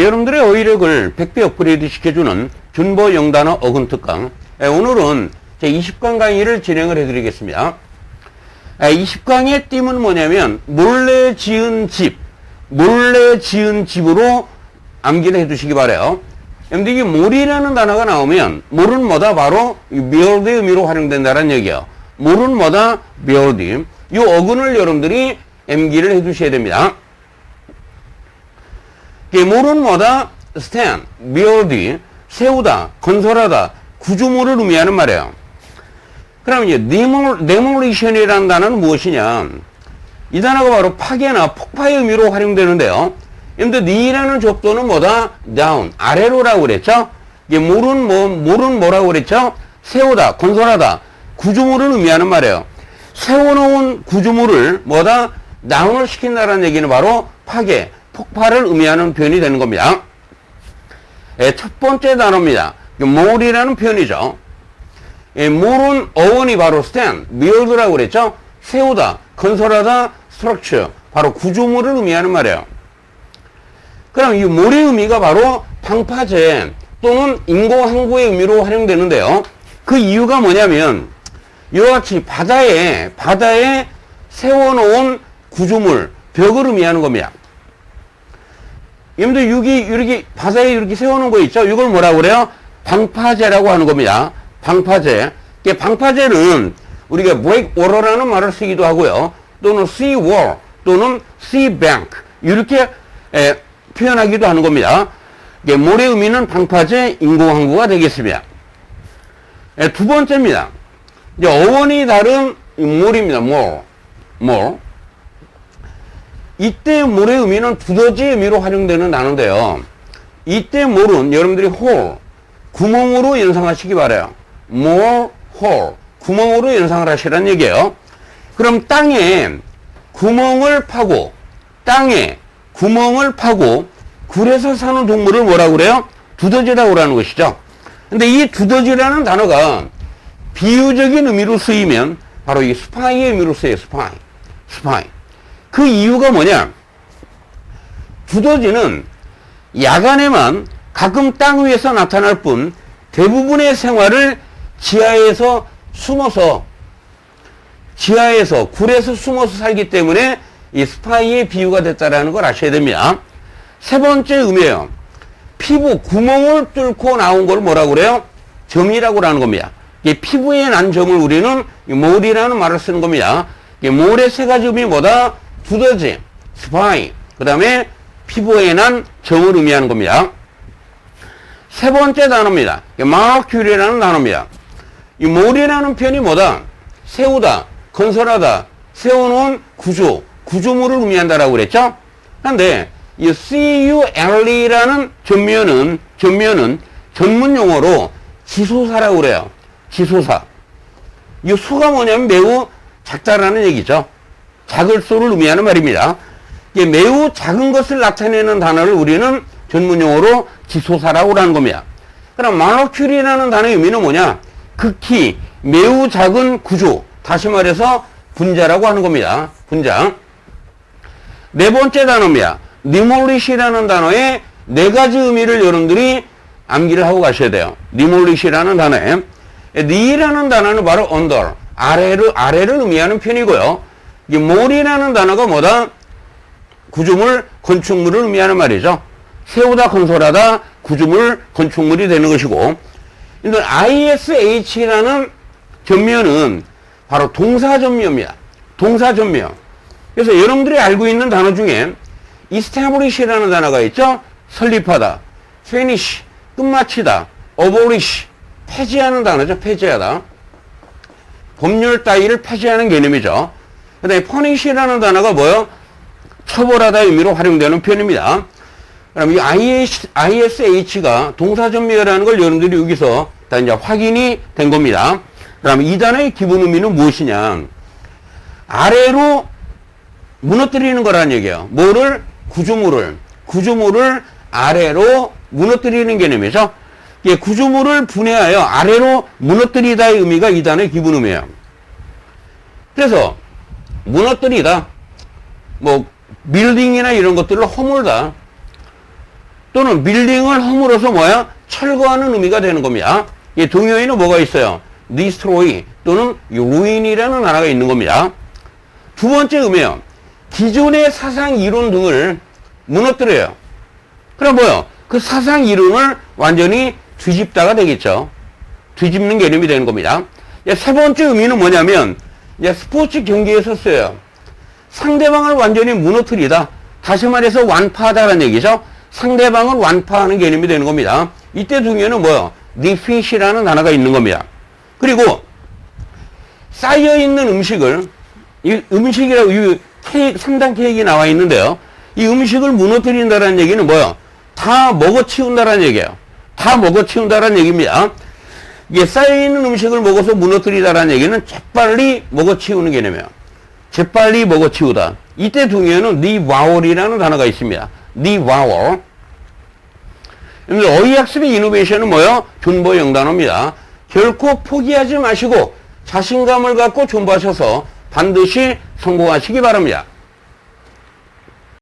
여러분들의 어휘력을 100배 업그레이드 시켜주는 준보 영단어 어근 특강. 예, 오늘은 제 20강 강의를 진행을 해드리겠습니다. 20강의 띠은 뭐냐면 몰래 지은 집, 몰래 지은 집으로 암기를 해두시기 바래요. 여러분들 이게 몰이라는 단어가 나오면 몰은 뭐다 바로 build의 의미로 활용된다는 얘기예요. 몰은 뭐다 build. 이 어근을 여러분들이 암기를 해두셔야 됩니다. 몰은 뭐다 stand, build, 세우다, 건설하다, 구조물을 의미하는 말이에요. 그럼 이제 demolition이라는 단어는 무엇이냐? 이 단어가 바로 파괴나 폭파의 의미로 활용되는데요. 근데 니라는 접도는 뭐다? down, 아래로라고 그랬죠? 이게 물은 뭐, 물은 뭐라고 그랬죠? 세우다, 건설하다, 구조물을 의미하는 말이에요. 세워놓은 구조물을 뭐다? 다운을 시킨다는 얘기는 바로 파괴, 폭발을 의미하는 표현이 되는 겁니다. 예, 첫 번째 단어입니다. 몰이라는 표현이죠. 예, 몰은 어원이 바로 stand, build라고 그랬죠? 세우다, 건설하다, structure, 바로 구조물을 의미하는 말이에요. 그럼 이 몰의 의미가 바로 방파제 또는 인공항구의 의미로 활용되는데요. 그 이유가 뭐냐면 이와 같이 바다에 바다에 세워놓은 구조물 벽을 의미하는 겁니다. 여러분들 여기 이렇게 바다에 이렇게 세워놓은 거 있죠? 이걸 뭐라고 그래요? 방파제라고 하는 겁니다. 방파제. 이게 방파제는 우리가 breakwater라는 말을 쓰기도 하고요. 또는 sea wall 또는 sea bank 이렇게 에, 표현하기도 하는 겁니다. 이게 모래 의미는 방파제 인공항구가 되겠습니다. 에, 두 번째입니다. 이제 어원이 다른 몰입니다. 몰. 몰. 이때 몰의 의미는 두더지 의미로 활용되는 단어인데요. 이때 몰은 여러분들이 홀, 구멍으로 연상하시기 바래요. 몰, 홀, 구멍으로 연상을 하시라는 얘기예요. 그럼 땅에 구멍을 파고, 땅에 구멍을 파고, 굴에서 사는 동물을 뭐라고 그래요? 두더지라고 하는 것이죠. 근데 이 두더지라는 단어가 비유적인 의미로 쓰이면 바로 이 스파이의 의미로 쓰여요. 스파이. 스파이. 그 이유가 뭐냐? 두더지는 야간에만 가끔 땅 위에서 나타날 뿐 대부분의 생활을 지하에서 숨어서 지하에서 굴에서 숨어서 살기 때문에 이 스파이의 비유가 됐다라는 걸 아셔야 됩니다. 세 번째 의미예요. 피부 구멍을 뚫고 나온 걸 뭐라고 그래요? 점이라고 하는 겁니다. 이 피부에 난 점을 우리는 몰이라는 말을 쓰는 겁니다. 이 몰의 세 가지 의미 뭐다? 두더지, 스파이, 그 다음에 피부에 난 점을 의미하는 겁니다. 세 번째 단어입니다. 마큐리라는 단어입니다. 이 몰이라는 표현이 뭐다? 세우다, 건설하다, 세워놓은 구조, 구조물을 의미한다라고 그랬죠? 그런데 이 CULE라는 전면은, 전면은 전문 용어로 지소사라고 그래요. 지소사. 이 수가 뭐냐면 매우 작다라는 얘기죠. 작을 수를 의미하는 말입니다. 이게 매우 작은 것을 나타내는 단어를 우리는 전문 용어로 지소사라고 하는 겁니다. 그럼 마노큐리라는 단어의 의미는 뭐냐? 극히 매우 작은 구조, 다시 말해서 분자라고 하는 겁니다. 분자. 네 번째 단어입니다. 니몰리시라는 단어의 네 가지 의미를 여러분들이 암기를 하고 가셔야 돼요. 니몰리시라는 단어에 니라는 단어는 바로 under, 아래를 아래를 의미하는 편이고요. 이 몰이라는 단어가 뭐다? 구조물, 건축물을 의미하는 말이죠. 세우다, 건설하다, 구조물, 건축물이 되는 것이고, 근데 ISH라는 전면은 바로 동사 전면입니다. 동사 전면. 그래서 여러분들이 알고 있는 단어 중에 establish라는 단어가 있죠. 설립하다, finish, 끝마치다, abolish, 폐지하는 단어죠. 폐지하다. 법률 따위를 폐지하는 개념이죠. 그 다음에 punish라는 단어가 뭐요? 처벌하다 의미로 활용되는 표현입니다. 그럼 이 IS, ISH가 동사전미어라는 걸 여러분들이 여기서 다 이제 확인이 된 겁니다. 그럼 이 단어의 기본 의미는 무엇이냐? 아래로 무너뜨리는 거라는 얘기예요. 뭐를? 구조물을. 구조물을 아래로 무너뜨리는 개념이죠. 예, 구조물을 분해하여 아래로 무너뜨리다의 의미가 이 단어의 기본 의미예요. 그래서 무너뜨리다, 뭐 빌딩이나 이런 것들을 허물다. 또는 빌딩을 허물어서 뭐야? 철거하는 의미가 되는 겁니다. 이 동요에는 뭐가 있어요? destroy 또는 ruin이라는 하나가 있는 겁니다. 두 번째 의미요. 기존의 사상 이론 등을 무너뜨려요. 그럼 뭐요? 그 사상 이론을 완전히 뒤집다가 되겠죠. 뒤집는 개념이 되는 겁니다. 이제 세 번째 의미는 뭐냐면 이제 스포츠 경기에서 써요. 상대방을 완전히 무너뜨리다. 다시 말해서 완파하다라는 얘기죠. 상대방을 완파하는 개념이 되는 겁니다. 이때 중요는 뭐요? defeat이라는 단어가 있는 겁니다. 그리고 쌓여 있는 음식을 이 음식이라고 이 케이크 3단 케이크 나와 있는데요. 이 음식을 무너뜨린다는 얘기는 뭐요? 다 먹어치운다라는 얘기예요. 다 먹어치운다라는 얘기입니다. 이게 쌓여있는 음식을 먹어서 무너뜨리다라는 얘기는 재빨리 먹어치우는 개념이에요. 재빨리 먹어치우다. 이때 중요한 devour이라는 단어가 있습니다. devour. 그래서 어휘학습의 이노베이션은 뭐요? 존버 영단어입니다. 결코 포기하지 마시고 자신감을 갖고 존버하셔서 반드시 성공하시기 바랍니다.